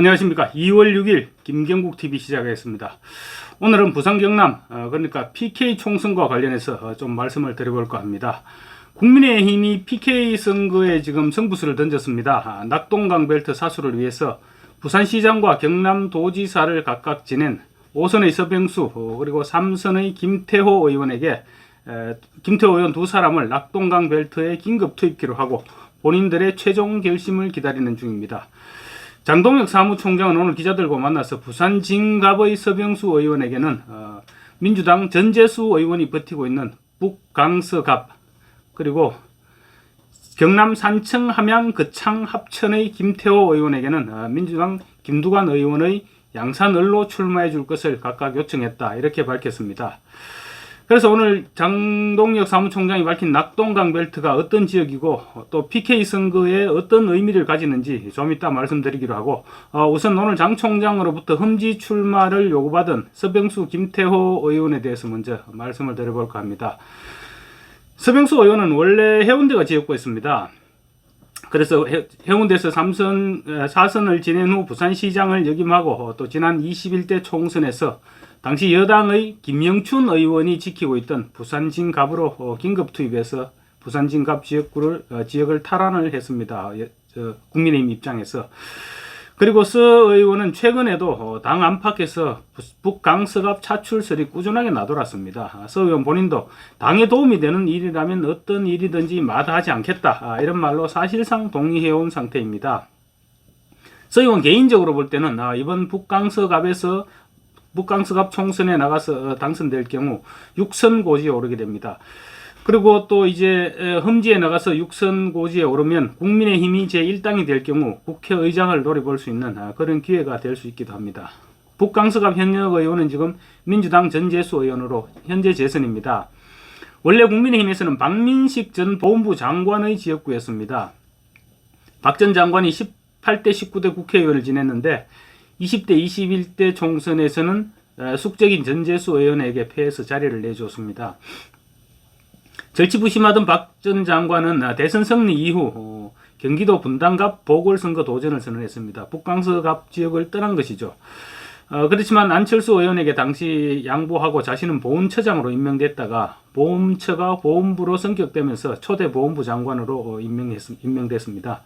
안녕하십니까. 2월 6일 김경국 TV 시작하겠습니다. 오늘은 부산 경남 어, 그러니까 PK 총선과 관련해서 어, 좀 말씀을 드려볼까 합니다. 국민의힘이 PK 선거에 지금 승부수를 던졌습니다. 아, 낙동강 벨트 사수를 위해서 부산시장과 경남도지사를 각각 지낸 5선의 서병수 어, 그리고 3선의 김태호 의원에게 에, 김태호 의원 두 사람을 낙동강 벨트에 긴급 투입키로 하고 본인들의 최종 결심을 기다리는 중입니다. 장동혁 사무총장은 오늘 기자들과 만나서 부산 진갑의 서병수 의원에게는 어, 민주당 전재수 의원이 버티고 있는 북강서갑 그리고 경남 산청 함양 거창 합천의 김태호 의원에게는 어, 민주당 김두관 의원의 양산을로 출마해 줄 것을 각각 요청했다 이렇게 밝혔습니다. 그래서 오늘 장동혁 사무총장이 밝힌 낙동강 벨트가 어떤 지역이고 또 PK 선거에 어떤 의미를 가지는지 좀 이따 말씀드리기로 하고 어, 우선 오늘 장 총장으로부터 흠지 출마를 요구받은 서병수 김태호 의원에 대해서 먼저 말씀을 드려볼까 합니다. 서병수 의원은 원래 해운대가 지역구였습니다. 그래서 해- 해운대에서 3선, 4선을 지낸 후 부산시장을 역임하고 어, 또 지난 21대 총선에서 당시 여당의 김영춘 의원이 지키고 있던 부산진갑으로 어, 긴급 투입해서 부산진갑 지역구를 어, 지역을 탈환을 했습니다. 국민의힘 입장에서 그리고 서 의원은 최근에도 어, 당 안팎에서 부- 북강서갑 차출설이 꾸준하게 나돌았습니다. 아, 서 의원 본인도 당에 도움이 되는 일이라면 어떤 일이든지 마다하지 않겠다 아, 이런 말로 사실상 동의해온 상태입니다. 서 의원 개인적으로 볼 때는 아, 이번 북강서갑에서 북강서갑 총선에 나가서 어, 당선될 경우 6선 고지에 오르게 됩니다. 그리고 또 이제 에, 험지에 나가서 6선 고지에 오르면 국민의힘이 제1당이 될 경우 국회의장을 노려볼 수 있는 아, 그런 기회가 될 수 있기도 합니다. 북강서갑 현역 의원은 지금 민주당 전재수 의원으로 현재 재선입니다. 원래 국민의힘에서는 박민식 전 보훈부 장관의 지역구였습니다. 박 전 장관이 18대 19대 국회의원을 지냈는데 20대 21대 총선에서는 어, 숙적인 전재수 의원에게 패해서 자리를 내주었습니다. 절치부심하던 박 전 장관은 아, 대선 승리 이후 어, 경기도 분당갑 보궐선거 도전을 선언했습니다. 북강서갑 지역을 떠난 것이죠. 어, 그렇지만 안철수 의원에게 당시 양보하고 자신은 보훈처장으로 임명됐다가 보험처가 보험부로 성격되면서 초대 보험부 장관으로 어, 임명했, 임명됐습니다.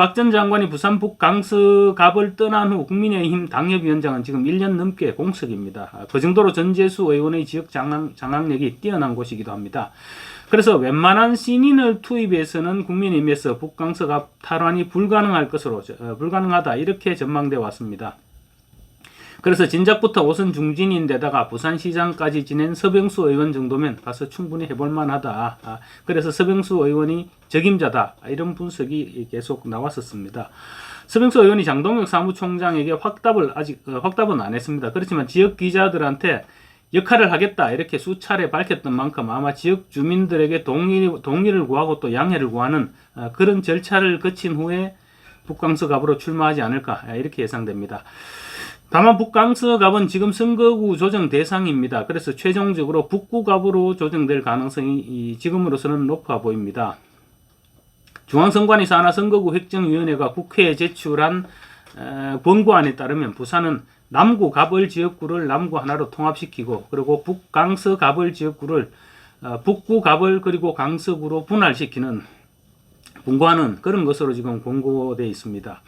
박 전 장관이 부산 북강서갑을 떠난 후 국민의힘 당협위원장은 지금 1년 넘게 공석입니다. 아, 그 정도로 전재수 의원의 지역 장악, 장악력이 뛰어난 곳이기도 합니다. 그래서 웬만한 신인을 투입해서는 국민의힘에서 북강서갑 탈환이 불가능할 것으로 어, 불가능하다 이렇게 전망돼 왔습니다. 그래서 진작부터 오선 중진인데다가 부산시장까지 지낸 서병수 의원 정도면 가서 충분히 해볼 만하다. 아, 그래서 서병수 의원이 적임자다. 아, 이런 분석이 계속 나왔었습니다. 서병수 의원이 장동혁 사무총장에게 확답을 아직 어, 확답은 안 했습니다. 그렇지만 지역 기자들한테 역할을 하겠다 이렇게 수차례 밝혔던 만큼 아마 지역 주민들에게 동의, 동의를 구하고 또 양해를 구하는 아, 그런 절차를 거친 후에 북강서갑으로 출마하지 않을까 아, 이렇게 예상됩니다. 다만 북강서갑은 지금 선거구 조정 대상입니다. 그래서 최종적으로 북구갑으로 조정될 가능성이 이 지금으로서는 높아 보입니다. 중앙선관위 산하 선거구 획정위원회가 국회에 제출한 에, 권고안에 따르면 부산은 남구 갑을 지역구를 남구 하나로 통합시키고 그리고 북강서 갑을 지역구를 어, 북구 갑을 그리고 강서구로 분할시키는 분과하는 그런 것으로 지금 공고되어 있습니다.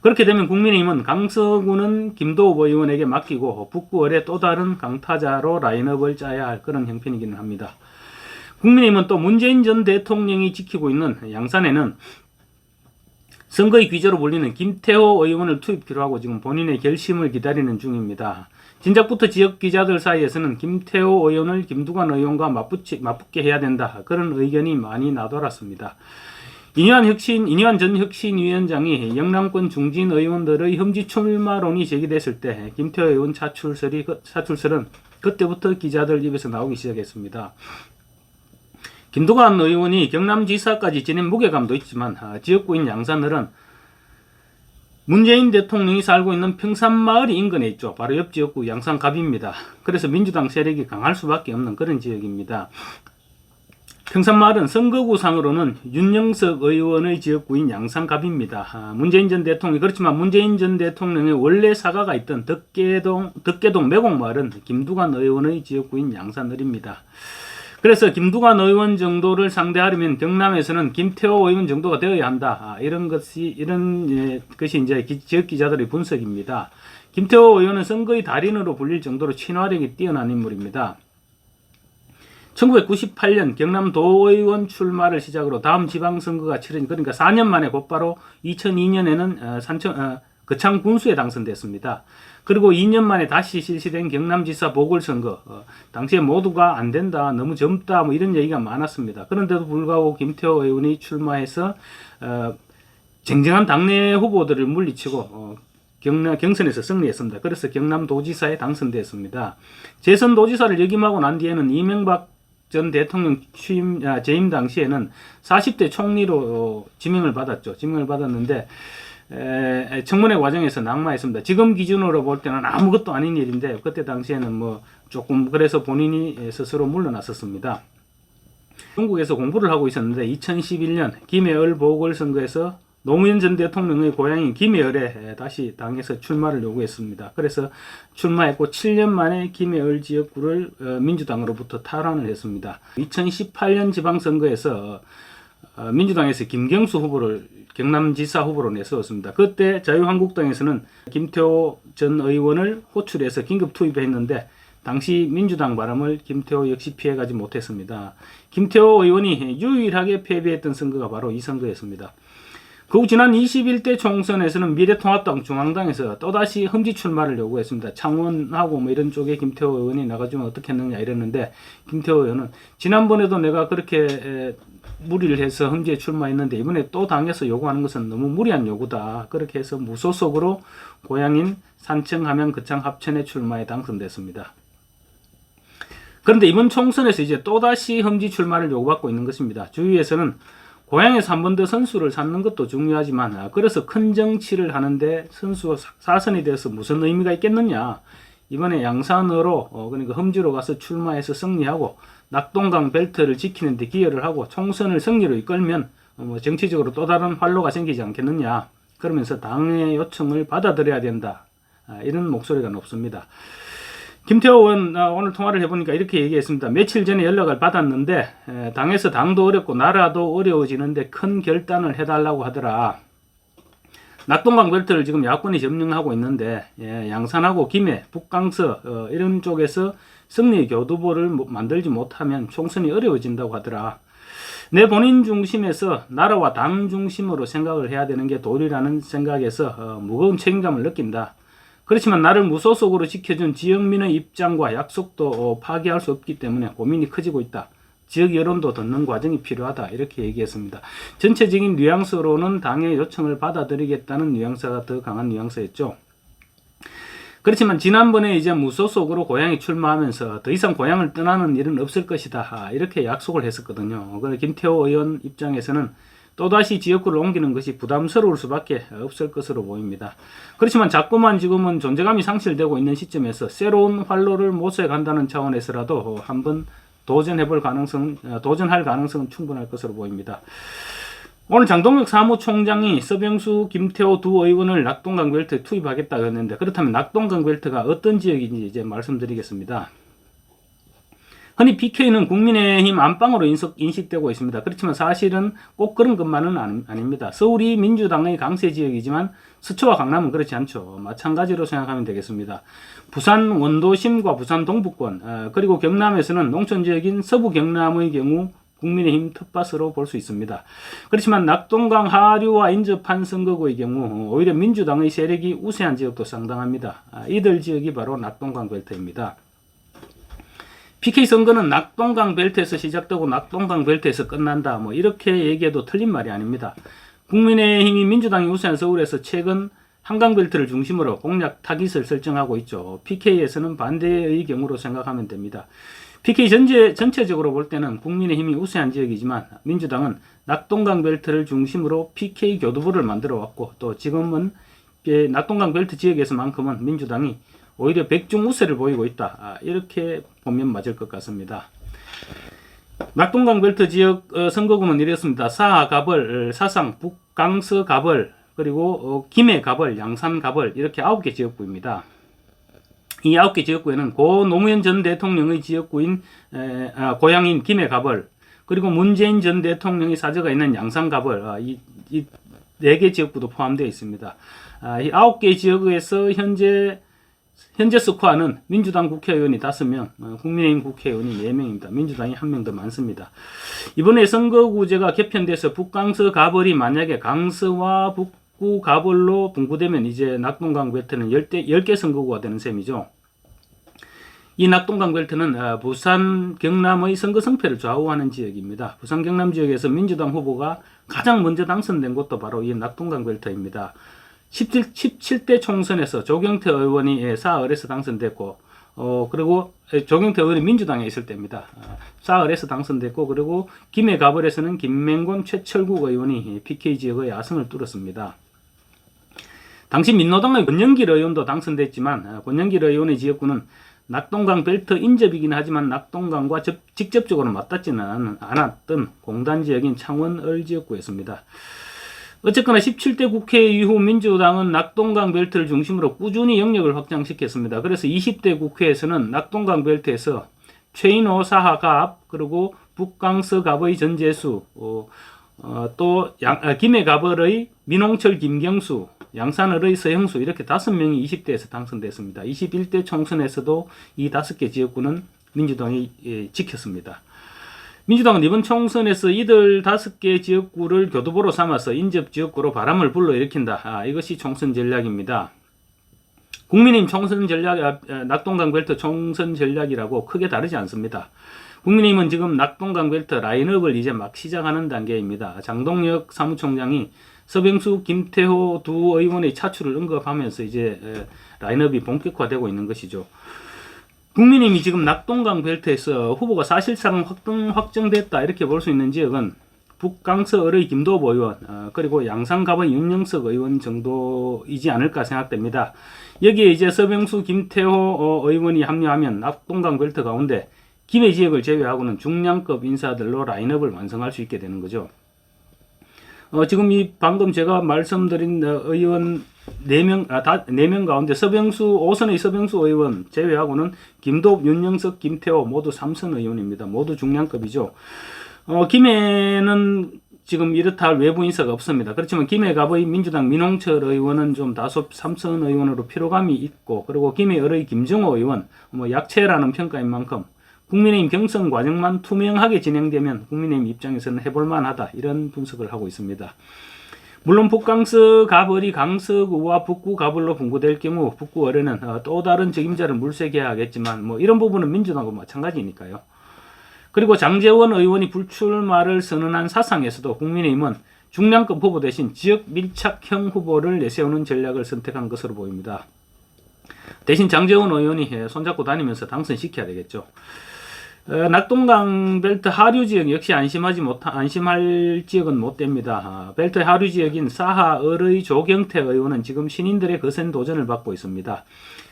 그렇게 되면 국민의힘은 강서구는 김도우 의원에게 맡기고 북구을에 또 다른 강타자로 라인업을 짜야 할 그런 형편이기는 합니다. 국민의힘은 또 문재인 전 대통령이 지키고 있는 양산에는 선거의 귀재로 불리는 김태호 의원을 투입키로 하고 지금 본인의 결심을 기다리는 중입니다. 진작부터 지역 기자들 사이에서는 김태호 의원을 김두관 의원과 맞붙게 해야 된다. 그런 의견이 많이 나돌았습니다. 이니환 혁신, 이니환 전 혁신위원장이 영남권 중진 의원들의 험지 출마론이 제기됐을 때 김태호 의원 차출설이, 그- 차출설은 그때부터 기자들 입에서 나오기 시작했습니다. 김두관 의원이 경남지사까지 지낸 무게감도 있지만 아, 지역구인 양산을은 문재인 대통령이 살고 있는 평산마을이 인근에 있죠. 바로 옆 지역구 양산갑입니다. 그래서 민주당 세력이 강할 수밖에 없는 그런 지역입니다. 평산마을은 선거구상으로는 윤영석 의원의 지역구인 양산갑입니다. 아, 문재인 전 대통령 그렇지만 문재인 전 대통령의 원래 사가가 있던 덕계동 덕계동 매곡마을은 김두관 의원의 지역구인 양산을입니다. 그래서 김두관 의원 정도를 상대하려면 경남에서는 김태호 의원 정도가 되어야 한다. 아, 이런 것이 이런 예, 것이 이제 기- 지역 기자들의 분석입니다. 김태호 의원은 선거의 달인으로 불릴 정도로 친화력이 뛰어난 인물입니다. 1998년 경남 도의원 출마를 시작으로 다음 지방선거가 치러진 그러니까 4년 만에 곧바로 2002년에는 어, 산청 어, 거창 군수에 당선됐습니다. 그리고 2년 만에 다시 실시된 경남지사 보궐선거 어, 당시에 모두가 안 된다 너무 젊다 뭐 이런 얘기가 많았습니다. 그런데도 불구하고 김태호 의원이 출마해서 어, 쟁쟁한 당내 후보들을 물리치고 어, 경남 경선에서 승리했습니다. 그래서 경남도지사에 당선됐습니다. 재선 도지사를 역임하고 난 뒤에는 이명박 전 대통령 취임 아, 재임 당시에는 40대 총리로 어, 지명을 받았죠. 지명을 받았는데 에, 에, 청문회 과정에서 낙마했습니다. 지금 기준으로 볼 때는 아무것도 아닌 일인데 그때 당시에는 뭐 조금 그래서 본인이 스스로 물러났었습니다. 중국에서 공부를 하고 있었는데 2011년 김해을 보궐선거에서 노무현 전 대통령의 고향인 김해을에 다시 당에서 출마를 요구했습니다. 그래서 출마했고 7년 만에 김해을 지역구를 어, 민주당으로부터 탈환을 했습니다. 2018년 지방선거에서 어, 민주당에서 김경수 후보를 경남지사 후보로 내세웠습니다. 그때 자유한국당에서는 김태호 전 의원을 호출해서 긴급 투입했는데 당시 민주당 바람을 김태호 역시 피해가지 못했습니다. 김태호 의원이 유일하게 패배했던 선거가 바로 이 선거였습니다. 그후 지난 21대 총선에서는 미래통합당 중앙당에서 또다시 험지 출마를 요구했습니다. 창원하고 뭐 이런 쪽에 김태호 의원이 나가주면 어떻겠느냐 이랬는데 김태호 의원은 지난번에도 내가 그렇게 에, 무리를 해서 험지에 출마했는데 이번에 또 당에서 요구하는 것은 너무 무리한 요구다. 그렇게 해서 무소속으로 고향인 산청 함양 거창 합천에 출마에 당선됐습니다. 그런데 이번 총선에서 이제 또다시 험지 출마를 요구받고 있는 것입니다. 주위에서는 고향에서 한 번 더 선수를 찾는 것도 중요하지만 아, 그래서 큰 정치를 하는데 선수가 사- 사선이 돼서 무슨 의미가 있겠느냐. 이번에 양산으로 어, 그러니까 험지로 가서 출마해서 승리하고 낙동강 벨트를 지키는 데 기여를 하고 총선을 승리로 이끌면 어, 뭐 정치적으로 또 다른 활로가 생기지 않겠느냐. 그러면서 당의 요청을 받아들여야 된다. 아, 이런 목소리가 높습니다. 김태호 의원 아, 오늘 통화를 해보니까 이렇게 얘기했습니다. 며칠 전에 연락을 받았는데 에, 당에서 당도 어렵고 나라도 어려워지는데 큰 결단을 해달라고 하더라. 낙동강 벨트를 지금 야권이 점령하고 있는데 예, 양산하고 김해, 북강서 어, 이런 쪽에서 승리 교두보를 mo- 만들지 못하면 총선이 어려워진다고 하더라. 내 본인 중심에서 나라와 당 중심으로 생각을 해야 되는 게 도리라는 생각에서 어, 무거운 책임감을 느낀다. 그렇지만 나를 무소 속으로 지켜준 지역민의 입장과 약속도 어, 파기할 수 없기 때문에 고민이 커지고 있다. 지역 여론도 듣는 과정이 필요하다. 이렇게 얘기했습니다. 전체적인 뉘앙스로는 당의 요청을 받아들이겠다는 뉘앙스가 더 강한 뉘앙스였죠. 그렇지만 지난번에 이제 무소속으로 고향에 출마하면서 더 이상 고향을 떠나는 일은 없을 것이다. 아, 이렇게 약속을 했었거든요. 김태호 의원 입장에서는 또다시 지역구를 옮기는 것이 부담스러울 수밖에 없을 것으로 보입니다. 그렇지만 자꾸만 지금은 존재감이 상실되고 있는 시점에서 새로운 활로를 모색해 간다는 차원에서라도 한번 도전해 볼 가능성, 어, 도전할 가능성은 충분할 것으로 보입니다. 오늘 장동혁 사무총장이 서병수, 김태호 두 의원을 낙동강 벨트에 투입하겠다고 했는데 그렇다면 낙동강 벨트가 어떤 지역인지 이제 말씀드리겠습니다. 흔히 PK는 국민의힘 안방으로 인식, 인식 되고 있습니다. 그렇지만 사실은 꼭 그런 것만은 아닙니다. 서울이 민주당의 강세 지역이지만 서초와 강남은 그렇지 않죠. 마찬가지로 생각하면 되겠습니다. 부산 원도심과 부산 동북권 어, 그리고 경남에서는 농촌 지역인 서부 경남의 경우 국민의힘 텃밭으로 볼 수 있습니다. 그렇지만 낙동강 하류와 인접한 선거구의 경우 오히려 민주당의 세력이 우세한 지역도 상당합니다. 아, 이들 지역이 바로 낙동강 벨트입니다. PK 선거는 낙동강 벨트에서 시작되고 낙동강 벨트에서 끝난다. 뭐 이렇게 얘기해도 틀린 말이 아닙니다. 국민의힘이 민주당이 우세한 서울에서 최근 한강 벨트를 중심으로 공략 타깃을 설정하고 있죠. PK에서는 반대의 경우로 생각하면 됩니다. PK 전체, 전체적으로 볼 때는 국민의힘이 우세한 지역이지만 민주당은 낙동강 벨트를 중심으로 PK 교두보를 만들어 왔고 또 지금은 예, 낙동강 벨트 지역에서만큼은 민주당이 오히려 백중 우세를 보이고 있다. 아, 이렇게 보면 맞을 것 같습니다. 낙동강 벨트 지역 어, 선거구는 이렇습니다. 사갑을, 사상, 북강서 갑을, 그리고 어, 김해 갑을, 양산 갑을 이렇게 아홉 개 지역구입니다. 이 아홉 개 지역구에는 고 노무현 전 대통령의 지역구인 에, 아, 고향인 김해 갑을, 그리고 문재인 전 대통령의 사저가 있는 양산 갑을 아, 이네 개 지역구도 포함되어 있습니다. 아, 이 아홉 개 지역에서 현재 현재 스코어는 민주당 국회의원이 5명, 어, 국민의힘 국회의원이 4명입니다. 민주당이 한명더 많습니다. 이번에 선거구제가 개편돼서 북강서 가벌이 만약에 강서와 북구 가벌로 분구되면 이제 낙동강 벨트는 10대, 10개 선거구가 되는 셈이죠. 이 낙동강 벨트는 어, 부산, 경남의 선거 성패를 좌우하는 지역입니다. 부산, 경남 지역에서 민주당 후보가 가장 먼저 당선된 곳도 바로 이 낙동강 벨트입니다. 17, 17대 총선에서 조경태 의원이 예, 사흘에서 당선됐고, 어, 그리고 예, 조경태 의원이 민주당에 있을 때입니다. 어, 사흘에서 당선됐고, 그리고 김해 가벌에서는 김맹곤 최철국 의원이 PK 지역의 야승을 뚫었습니다. 당시 민노당의 권영길 의원도 당선됐지만, 어, 권영길 의원의 지역구는 낙동강 벨트 인접이긴 하지만 낙동강과 접, 직접적으로 맞닿지는 않- 않았던 공단 지역인 창원 을 지역구였습니다. 어쨌거나 17대 국회 이후 민주당은 낙동강 벨트를 중심으로 꾸준히 영역을 확장시켰습니다. 그래서 20대 국회에서는 낙동강 벨트에서 최인호 사하갑 그리고 북강서 갑의 전재수 어, 어, 또 양, 아, 김해 갑을의 민홍철 김경수 양산을의 서형수 이렇게 다섯 명이 20대에서 당선됐습니다. 21대 총선에서도 이 다섯 개 지역구는 민주당이 예, 지켰습니다. 민주당은 이번 총선에서 이들 다섯 개 지역구를 교두보로 삼아서 인접 지역구로 바람을 불러일으킨다. 아, 이것이 총선 전략입니다. 국민의힘 총선 전략, 아, 아, 낙동강 벨트 총선 전략이라고 크게 다르지 않습니다. 국민의힘은 지금 낙동강 벨트 라인업을 이제 막 시작하는 단계입니다. 장동혁 사무총장이 서병수, 김태호 두 의원의 차출을 언급하면서 이제 에, 라인업이 본격화되고 있는 것이죠. 국민의힘이 지금 낙동강 벨트에서 후보가 사실상 확정, 확정됐다 이렇게 볼 수 있는 지역은 북강서의 김도업 의원 어, 그리고 양산갑의 윤영석 의원 정도이지 않을까 생각됩니다. 여기에 이제 서병수 김태호 어, 의원이 합류하면 낙동강 벨트 가운데 김해 지역을 제외하고는 중량급 인사들로 라인업을 완성할 수 있게 되는 거죠. 어, 지금 이 방금 제가 말씀드린 어, 의원 4명, 아, 다, 4명 가운데 서병수, 5선의 서병수 의원 제외하고는 김도읍, 윤영석, 김태호 모두 3선 의원입니다. 모두 중량급이죠. 어, 김해는 지금 이렇다 할 외부 인사가 없습니다. 그렇지만 김해갑의 민주당 민홍철 의원은 좀 다소 삼선 의원으로 피로감이 있고, 그리고 김해을의 김정호 의원, 뭐 약체라는 평가인 만큼 국민의힘 경선 과정만 투명하게 진행되면 국민의힘 입장에서는 해볼 만하다 이런 분석을 하고 있습니다. 물론 북강서 가벌이 강서구와 북구 가벌로 분구될 경우 북구 어뢰는 어, 또 다른 적임자를 물색해야 하겠지만 뭐 이런 부분은 민주당과 마찬가지니까요. 그리고 장재원 의원이 불출마를 선언한 사상에서도 국민의힘은 중량급 후보 대신 지역 밀착형 후보를 내세우는 전략을 선택한 것으로 보입니다. 대신 장재원 의원이 예, 손잡고 다니면서 당선시켜야 되겠죠. 어, 낙동강 벨트 하류 지역 역시 안심하지 못 안심할 지역은 못 됩니다. 아, 벨트 하류 지역인 사하 을의 조경태 의원은 지금 신인들의 거센 도전을 받고 있습니다.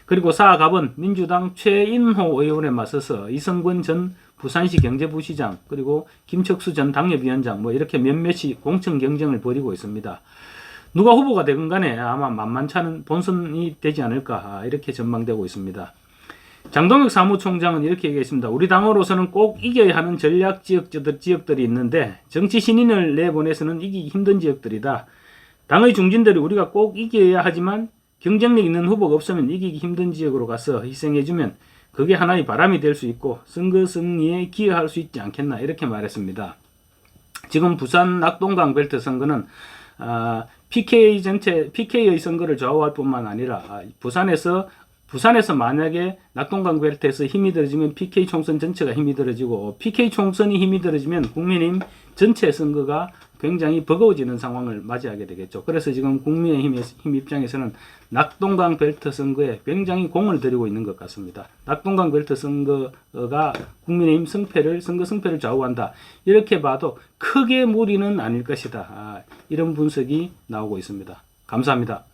그리고 사하갑은 민주당 최인호 의원에 맞서서 이성근 전 부산시 경제부시장 그리고 김척수 전 당협위원장 뭐 이렇게 몇몇이 공천 경쟁을 벌이고 있습니다. 누가 후보가 되건 간에 아마 만만찮은 본선이 되지 않을까 아, 이렇게 전망되고 있습니다. 장동혁 사무총장은 이렇게 얘기했습니다. 우리 당으로서는 꼭 이겨야 하는 전략 지역들, 지역들이 있는데 정치 신인을 내보내서는 이기기 힘든 지역들이다. 당의 중진들이 우리가 꼭 이겨야 하지만 경쟁력 있는 후보가 없으면 이기기 힘든 지역으로 가서 희생해주면 그게 하나의 바람이 될 수 있고 선거 승리에 기여할 수 있지 않겠나 이렇게 말했습니다. 지금 부산 낙동강 벨트 선거는 아, PK 전체 PK의 선거를 좌우할 뿐만 아니라 아, 부산에서 부산에서 만약에 낙동강 벨트에서 힘이 들어지면 PK 총선 전체가 힘이 들어지고 PK 총선이 힘이 들어지면 국민의힘 전체 선거가 굉장히 버거워지는 상황을 맞이하게 되겠죠. 그래서 지금 국민의힘 힘 입장에서는 낙동강 벨트 선거에 굉장히 공을 들이고 있는 것 같습니다. 낙동강 벨트 선거가 국민의힘 승패를 선거 승패를 좌우한다. 이렇게 봐도 크게 무리는 아닐 것이다. 아, 이런 분석이 나오고 있습니다. 감사합니다.